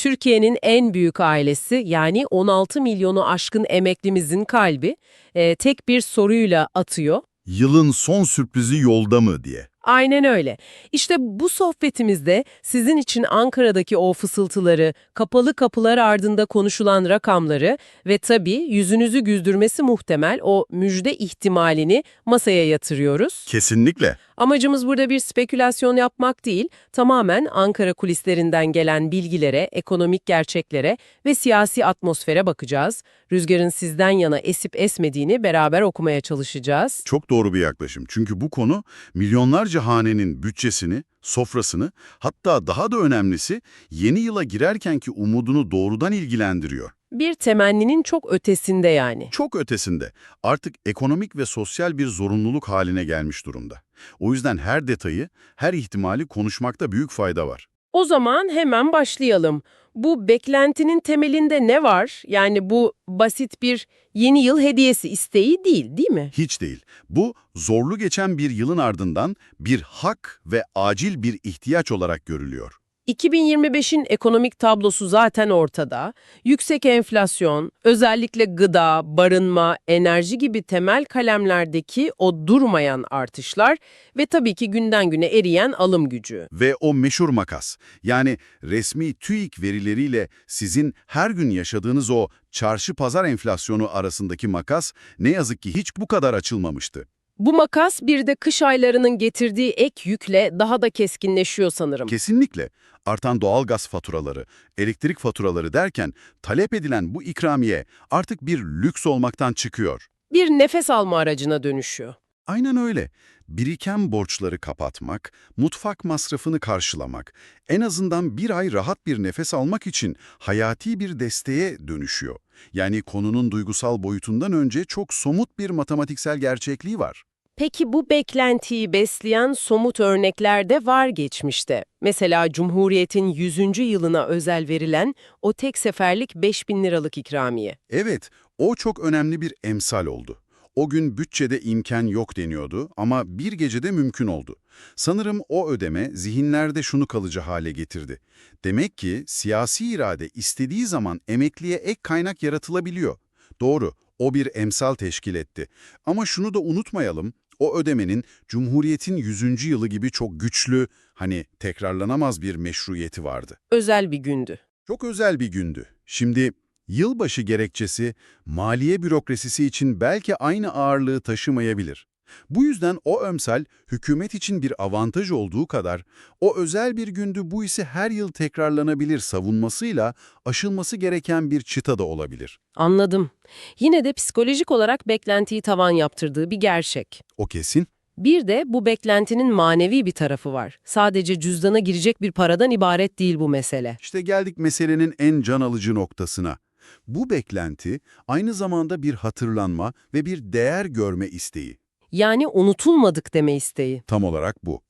Türkiye'nin en büyük ailesi yani 16 milyonu aşkın emeklimizin kalbi e, tek bir soruyla atıyor. Yılın son sürprizi yolda mı diye. Aynen öyle. İşte bu sohbetimizde sizin için Ankara'daki o fısıltıları, kapalı kapılar ardında konuşulan rakamları ve tabii yüzünüzü güldürmesi muhtemel o müjde ihtimalini masaya yatırıyoruz. Kesinlikle. Amacımız burada bir spekülasyon yapmak değil, tamamen Ankara kulislerinden gelen bilgilere, ekonomik gerçeklere ve siyasi atmosfere bakacağız. Rüzgarın sizden yana esip esmediğini beraber okumaya çalışacağız. Çok doğru bir yaklaşım. Çünkü bu konu milyonlarca hanenin bütçesini, sofrasını, hatta daha da önemlisi yeni yıla girerkenki umudunu doğrudan ilgilendiriyor. Bir temenninin çok ötesinde yani. Çok ötesinde artık ekonomik ve sosyal bir zorunluluk haline gelmiş durumda. O yüzden her detayı, her ihtimali konuşmakta büyük fayda var. O zaman hemen başlayalım. Bu beklentinin temelinde ne var? Yani bu basit bir yeni yıl hediyesi isteği değil, değil mi? Hiç değil. Bu zorlu geçen bir yılın ardından bir hak ve acil bir ihtiyaç olarak görülüyor. 2025'in ekonomik tablosu zaten ortada. Yüksek enflasyon, özellikle gıda, barınma, enerji gibi temel kalemlerdeki o durmayan artışlar ve tabii ki günden güne eriyen alım gücü. Ve o meşhur makas, yani resmi TÜİK verileriyle sizin her gün yaşadığınız o çarşı-pazar enflasyonu arasındaki makas ne yazık ki hiç bu kadar açılmamıştı. Bu makas bir de kış aylarının getirdiği ek yükle daha da keskinleşiyor sanırım. Kesinlikle. Artan doğalgaz faturaları, elektrik faturaları derken talep edilen bu ikramiye artık bir lüks olmaktan çıkıyor. bir nefes alma aracına dönüşüyor. Aynen öyle. Biriken borçları kapatmak, mutfak masrafını karşılamak, en azından bir ay rahat bir nefes almak için hayati bir desteğe dönüşüyor. Yani konunun duygusal boyutundan önce çok somut bir matematiksel gerçekliği var. Peki bu beklentiyi besleyen somut örnekler de var geçmişte. Mesela Cumhuriyet'in 100. yılına özel verilen o tek seferlik 5000 liralık ikramiye. Evet, o çok önemli bir emsal oldu. O gün bütçede imkan yok deniyordu ama bir gecede mümkün oldu. Sanırım o ödeme zihinlerde şunu kalıcı hale getirdi. Demek ki siyasi irade istediği zaman emekliye ek kaynak yaratılabiliyor. Doğru, o bir emsal teşkil etti. Ama şunu da unutmayalım, o ödemenin Cumhuriyet'in 100. yılı gibi çok güçlü, hani tekrarlanamaz bir meşruiyeti vardı. Özel bir gündü. Çok özel bir gündü. Şimdi yılbaşı gerekçesi maliye bürokrasisi için belki aynı ağırlığı taşımayabilir. Bu yüzden o ömsel hükümet için bir avantaj olduğu kadar o özel bir gündü bu ise her yıl tekrarlanabilir savunmasıyla aşılması gereken bir çıta da olabilir. Anladım. Yine de psikolojik olarak beklentiyi tavan yaptırdığı bir gerçek. O kesin. Bir de bu beklentinin manevi bir tarafı var. Sadece cüzdana girecek bir paradan ibaret değil bu mesele. İşte geldik meselenin en can alıcı noktasına. Bu beklenti aynı zamanda bir hatırlanma ve bir değer görme isteği. Yani unutulmadık deme isteği. Tam olarak bu.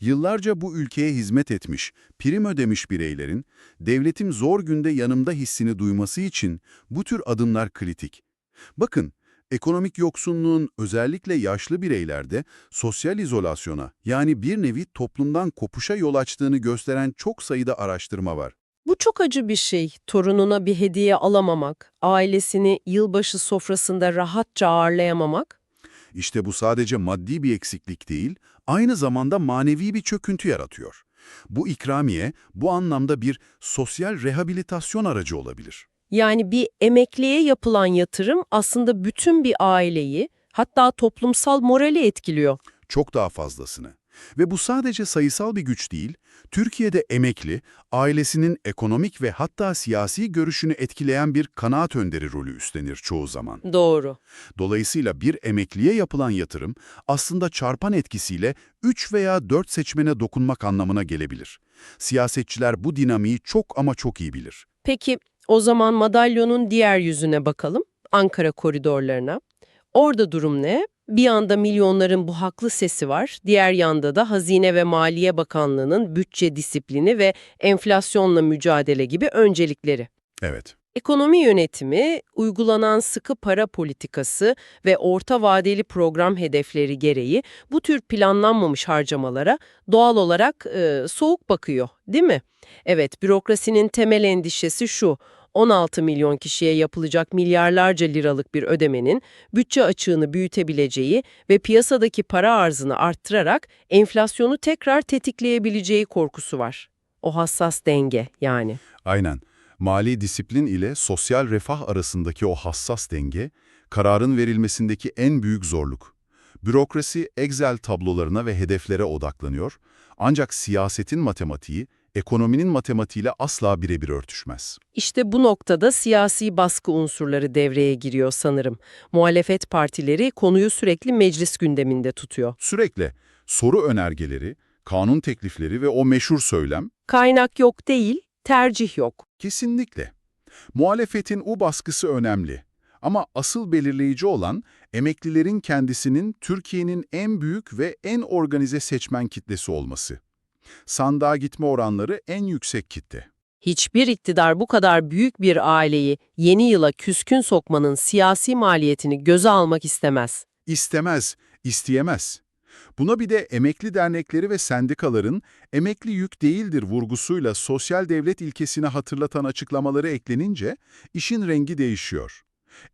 Yıllarca bu ülkeye hizmet etmiş, prim ödemiş bireylerin, devletim zor günde yanımda hissini duyması için bu tür adımlar kritik. Bakın, ekonomik yoksunluğun özellikle yaşlı bireylerde sosyal izolasyona, yani bir nevi toplumdan kopuşa yol açtığını gösteren çok sayıda araştırma var. Bu çok acı bir şey. Torununa bir hediye alamamak, ailesini yılbaşı sofrasında rahatça ağırlayamamak. İşte bu sadece maddi bir eksiklik değil, aynı zamanda manevi bir çöküntü yaratıyor. Bu ikramiye bu anlamda bir sosyal rehabilitasyon aracı olabilir. Yani bir emekliye yapılan yatırım aslında bütün bir aileyi, hatta toplumsal morali etkiliyor. Çok daha fazlasını. Ve bu sadece sayısal bir güç değil, Türkiye'de emekli, ailesinin ekonomik ve hatta siyasi görüşünü etkileyen bir kanaat önderi rolü üstlenir çoğu zaman. Doğru. Dolayısıyla bir emekliye yapılan yatırım aslında çarpan etkisiyle 3 veya 4 seçmene dokunmak anlamına gelebilir. Siyasetçiler bu dinamiği çok ama çok iyi bilir. Peki o zaman madalyonun diğer yüzüne bakalım. Ankara koridorlarına. Orada durum ne? Bir yanda milyonların bu haklı sesi var, diğer yanda da Hazine ve Maliye Bakanlığı'nın bütçe disiplini ve enflasyonla mücadele gibi öncelikleri. Evet. Ekonomi yönetimi, uygulanan sıkı para politikası ve orta vadeli program hedefleri gereği bu tür planlanmamış harcamalara doğal olarak e, soğuk bakıyor, değil mi? Evet, bürokrasinin temel endişesi şu, 16 milyon kişiye yapılacak milyarlarca liralık bir ödemenin bütçe açığını büyütebileceği ve piyasadaki para arzını arttırarak enflasyonu tekrar tetikleyebileceği korkusu var. O hassas denge yani. Aynen. Mali disiplin ile sosyal refah arasındaki o hassas denge, kararın verilmesindeki en büyük zorluk. Bürokrasi Excel tablolarına ve hedeflere odaklanıyor, ancak siyasetin matematiği, ekonominin matematiğiyle asla birebir örtüşmez. İşte bu noktada siyasi baskı unsurları devreye giriyor sanırım. Muhalefet partileri konuyu sürekli meclis gündeminde tutuyor. Sürekli soru önergeleri, kanun teklifleri ve o meşhur söylem, Kaynak yok değil, tercih yok. kesinlikle. Muhalefetin o baskısı önemli. Ama asıl belirleyici olan emeklilerin kendisinin Türkiye'nin en büyük ve en organize seçmen kitlesi olması. Sandığa gitme oranları en yüksek kitle. Hiçbir iktidar bu kadar büyük bir aileyi yeni yıla küskün sokmanın siyasi maliyetini göze almak istemez. İstemez, isteyemez. Buna bir de emekli dernekleri ve sendikaların emekli yük değildir vurgusuyla sosyal devlet ilkesini hatırlatan açıklamaları eklenince işin rengi değişiyor.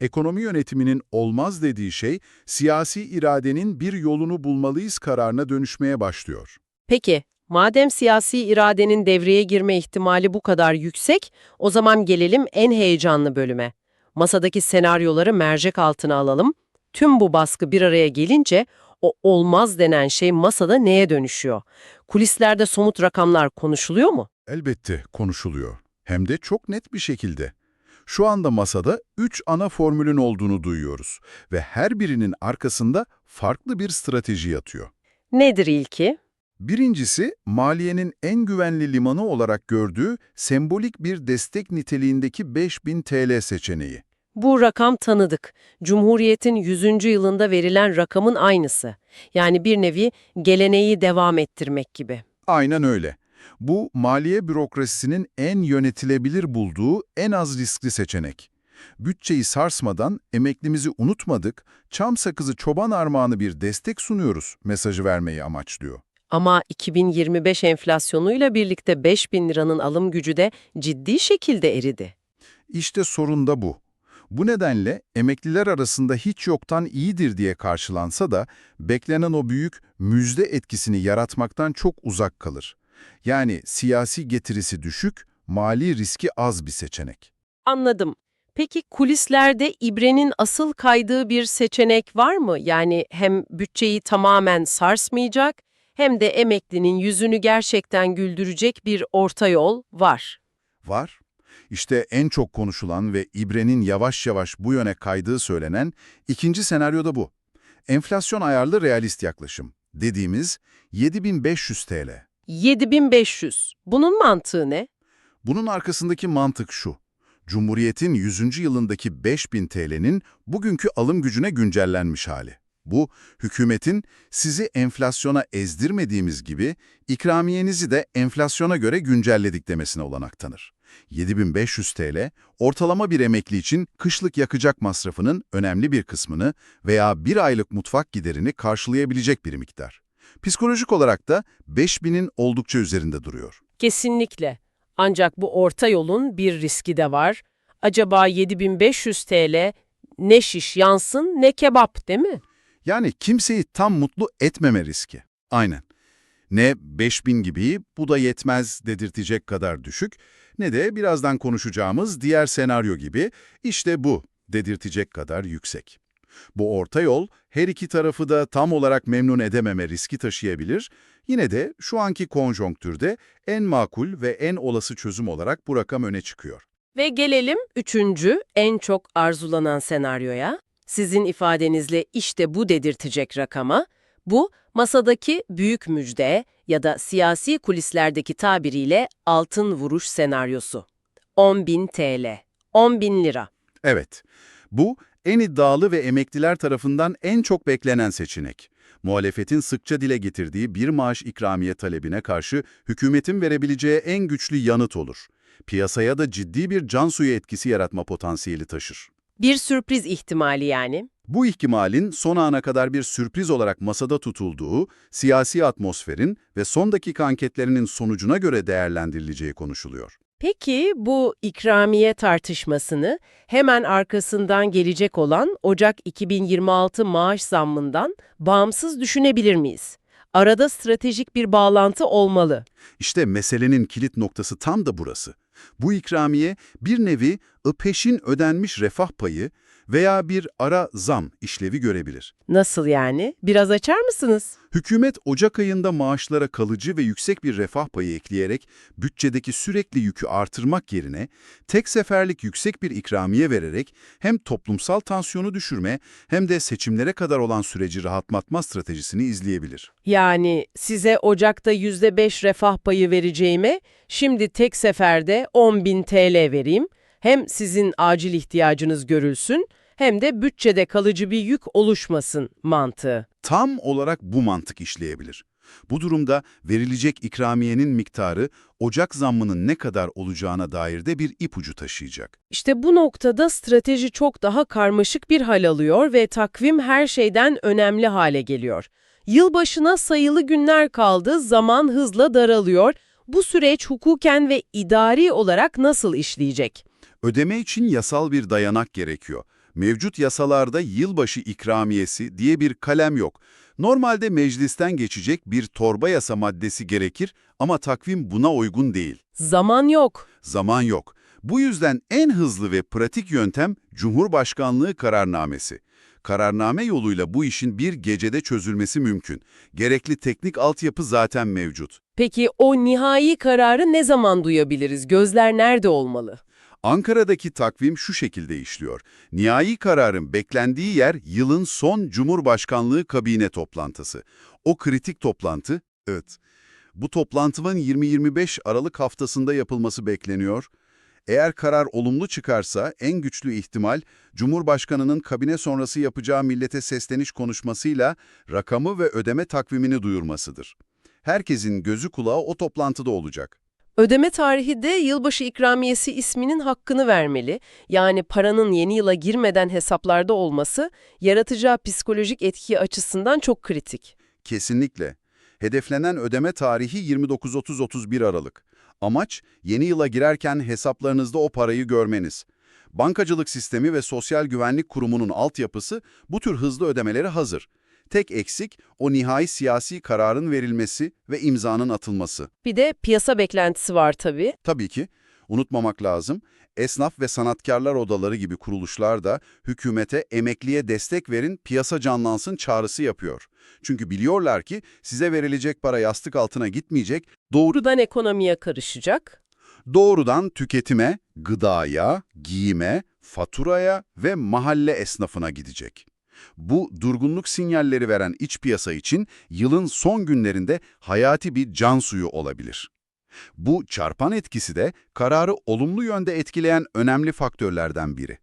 Ekonomi yönetiminin olmaz dediği şey siyasi iradenin bir yolunu bulmalıyız kararına dönüşmeye başlıyor. Peki, madem siyasi iradenin devreye girme ihtimali bu kadar yüksek, o zaman gelelim en heyecanlı bölüme. Masadaki senaryoları mercek altına alalım. Tüm bu baskı bir araya gelince o olmaz denen şey masada neye dönüşüyor? Kulislerde somut rakamlar konuşuluyor mu? Elbette konuşuluyor. Hem de çok net bir şekilde. Şu anda masada üç ana formülün olduğunu duyuyoruz ve her birinin arkasında farklı bir strateji yatıyor. Nedir ilki? Birincisi, maliyenin en güvenli limanı olarak gördüğü sembolik bir destek niteliğindeki 5000 TL seçeneği. Bu rakam tanıdık. Cumhuriyet'in 100. yılında verilen rakamın aynısı. Yani bir nevi geleneği devam ettirmek gibi. Aynen öyle. Bu, maliye bürokrasisinin en yönetilebilir bulduğu en az riskli seçenek. Bütçeyi sarsmadan emeklimizi unutmadık, çam sakızı çoban armağanı bir destek sunuyoruz mesajı vermeyi amaçlıyor. Ama 2025 enflasyonuyla birlikte 5000 liranın alım gücü de ciddi şekilde eridi. İşte sorun da bu. Bu nedenle emekliler arasında hiç yoktan iyidir diye karşılansa da beklenen o büyük müjde etkisini yaratmaktan çok uzak kalır. Yani siyasi getirisi düşük, mali riski az bir seçenek. Anladım. Peki kulislerde ibrenin asıl kaydığı bir seçenek var mı? Yani hem bütçeyi tamamen sarsmayacak hem de emeklinin yüzünü gerçekten güldürecek bir orta yol var. Var. İşte en çok konuşulan ve ibrenin yavaş yavaş bu yöne kaydığı söylenen ikinci senaryoda bu. Enflasyon ayarlı realist yaklaşım dediğimiz 7500 TL. 7500. Bunun mantığı ne? Bunun arkasındaki mantık şu. Cumhuriyet'in 100. yılındaki 5000 TL'nin bugünkü alım gücüne güncellenmiş hali. Bu, hükümetin sizi enflasyona ezdirmediğimiz gibi ikramiyenizi de enflasyona göre güncelledik demesine olanak tanır. 7500 TL, ortalama bir emekli için kışlık yakacak masrafının önemli bir kısmını veya bir aylık mutfak giderini karşılayabilecek bir miktar. Psikolojik olarak da 5000'in oldukça üzerinde duruyor. Kesinlikle. Ancak bu orta yolun bir riski de var. Acaba 7500 TL ne şiş yansın ne kebap değil mi? Yani kimseyi tam mutlu etmeme riski. Aynen. Ne 5000 gibi bu da yetmez dedirtecek kadar düşük ne de birazdan konuşacağımız diğer senaryo gibi işte bu dedirtecek kadar yüksek. Bu orta yol her iki tarafı da tam olarak memnun edememe riski taşıyabilir. Yine de şu anki konjonktürde en makul ve en olası çözüm olarak bu rakam öne çıkıyor. Ve gelelim üçüncü en çok arzulanan senaryoya. Sizin ifadenizle işte bu dedirtecek rakama. Bu masadaki büyük müjde ya da siyasi kulislerdeki tabiriyle altın vuruş senaryosu. 10.000 TL, 10.000 lira. Evet, bu En iddialı ve emekliler tarafından en çok beklenen seçenek. Muhalefetin sıkça dile getirdiği bir maaş ikramiye talebine karşı hükümetin verebileceği en güçlü yanıt olur. Piyasaya da ciddi bir can suyu etkisi yaratma potansiyeli taşır. Bir sürpriz ihtimali yani. Bu ihtimalin son ana kadar bir sürpriz olarak masada tutulduğu, siyasi atmosferin ve son dakika anketlerinin sonucuna göre değerlendirileceği konuşuluyor. Peki bu ikramiye tartışmasını hemen arkasından gelecek olan Ocak 2026 maaş zammından bağımsız düşünebilir miyiz? Arada stratejik bir bağlantı olmalı. İşte meselenin kilit noktası tam da burası. Bu ikramiye bir nevi peşin ödenmiş refah payı veya bir ara zam işlevi görebilir. Nasıl yani? Biraz açar mısınız? Hükümet Ocak ayında maaşlara kalıcı ve yüksek bir refah payı ekleyerek bütçedeki sürekli yükü artırmak yerine tek seferlik yüksek bir ikramiye vererek hem toplumsal tansiyonu düşürme hem de seçimlere kadar olan süreci rahatlatma stratejisini izleyebilir. Yani size Ocak'ta %5 refah payı vereceğime şimdi tek seferde 10.000 TL vereyim. Hem sizin acil ihtiyacınız görülsün hem de bütçede kalıcı bir yük oluşmasın mantığı. Tam olarak bu mantık işleyebilir. Bu durumda verilecek ikramiyenin miktarı Ocak zammının ne kadar olacağına dair de bir ipucu taşıyacak. İşte bu noktada strateji çok daha karmaşık bir hal alıyor ve takvim her şeyden önemli hale geliyor. Yılbaşına sayılı günler kaldı, zaman hızla daralıyor. Bu süreç hukuken ve idari olarak nasıl işleyecek? Ödeme için yasal bir dayanak gerekiyor. Mevcut yasalarda yılbaşı ikramiyesi diye bir kalem yok. Normalde meclisten geçecek bir torba yasa maddesi gerekir ama takvim buna uygun değil. Zaman yok. Zaman yok. Bu yüzden en hızlı ve pratik yöntem Cumhurbaşkanlığı kararnamesi. Kararname yoluyla bu işin bir gecede çözülmesi mümkün. Gerekli teknik altyapı zaten mevcut. Peki o nihai kararı ne zaman duyabiliriz? Gözler nerede olmalı? Ankara'daki takvim şu şekilde işliyor. Nihai kararın beklendiği yer yılın son Cumhurbaşkanlığı kabine toplantısı. O kritik toplantı, evet. Bu toplantının 20-25 Aralık haftasında yapılması bekleniyor. Eğer karar olumlu çıkarsa en güçlü ihtimal Cumhurbaşkanının kabine sonrası yapacağı millete sesleniş konuşmasıyla rakamı ve ödeme takvimini duyurmasıdır. Herkesin gözü kulağı o toplantıda olacak. Ödeme tarihi de yılbaşı ikramiyesi isminin hakkını vermeli. Yani paranın yeni yıla girmeden hesaplarda olması yaratacağı psikolojik etki açısından çok kritik. Kesinlikle. Hedeflenen ödeme tarihi 29-30-31 Aralık. Amaç, yeni yıla girerken hesaplarınızda o parayı görmeniz. Bankacılık sistemi ve Sosyal Güvenlik Kurumu'nun altyapısı bu tür hızlı ödemeleri hazır. Tek eksik o nihai siyasi kararın verilmesi ve imzanın atılması. Bir de piyasa beklentisi var tabii. Tabii ki unutmamak lazım, esnaf ve sanatkarlar odaları gibi kuruluşlar da hükümete emekliye destek verin, piyasa canlansın çağrısı yapıyor. Çünkü biliyorlar ki size verilecek para yastık altına gitmeyecek, doğru Buradan ekonomiye karışacak. doğrudan tüketime, gıdaya, giyime, faturaya ve mahalle esnafına gidecek. Bu durgunluk sinyalleri veren iç piyasa için yılın son günlerinde hayati bir can suyu olabilir. Bu çarpan etkisi de kararı olumlu yönde etkileyen önemli faktörlerden biri.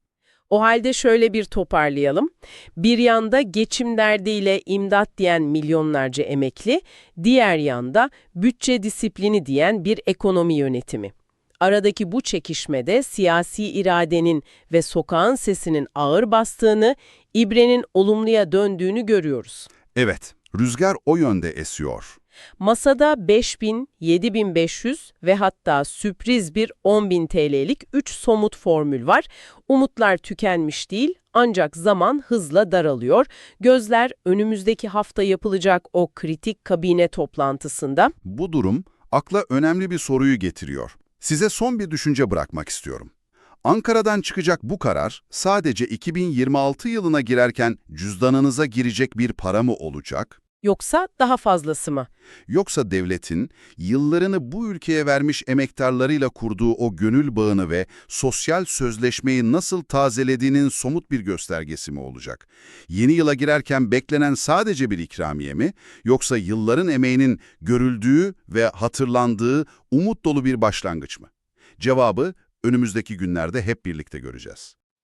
O halde şöyle bir toparlayalım. Bir yanda geçim derdiyle imdat diyen milyonlarca emekli, diğer yanda bütçe disiplini diyen bir ekonomi yönetimi. Aradaki bu çekişmede siyasi iradenin ve sokağın sesinin ağır bastığını, ibrenin olumluya döndüğünü görüyoruz. Evet, rüzgar o yönde esiyor. Masada 5000, 7500 ve hatta sürpriz bir 10.000 TL'lik 3 somut formül var. Umutlar tükenmiş değil ancak zaman hızla daralıyor. Gözler önümüzdeki hafta yapılacak o kritik kabine toplantısında. Bu durum akla önemli bir soruyu getiriyor. Size son bir düşünce bırakmak istiyorum. Ankara'dan çıkacak bu karar sadece 2026 yılına girerken cüzdanınıza girecek bir para mı olacak? Yoksa daha fazlası mı? Yoksa devletin yıllarını bu ülkeye vermiş emektarlarıyla kurduğu o gönül bağını ve sosyal sözleşmeyi nasıl tazelediğinin somut bir göstergesi mi olacak? Yeni yıla girerken beklenen sadece bir ikramiye mi, yoksa yılların emeğinin görüldüğü ve hatırlandığı umut dolu bir başlangıç mı? Cevabı önümüzdeki günlerde hep birlikte göreceğiz.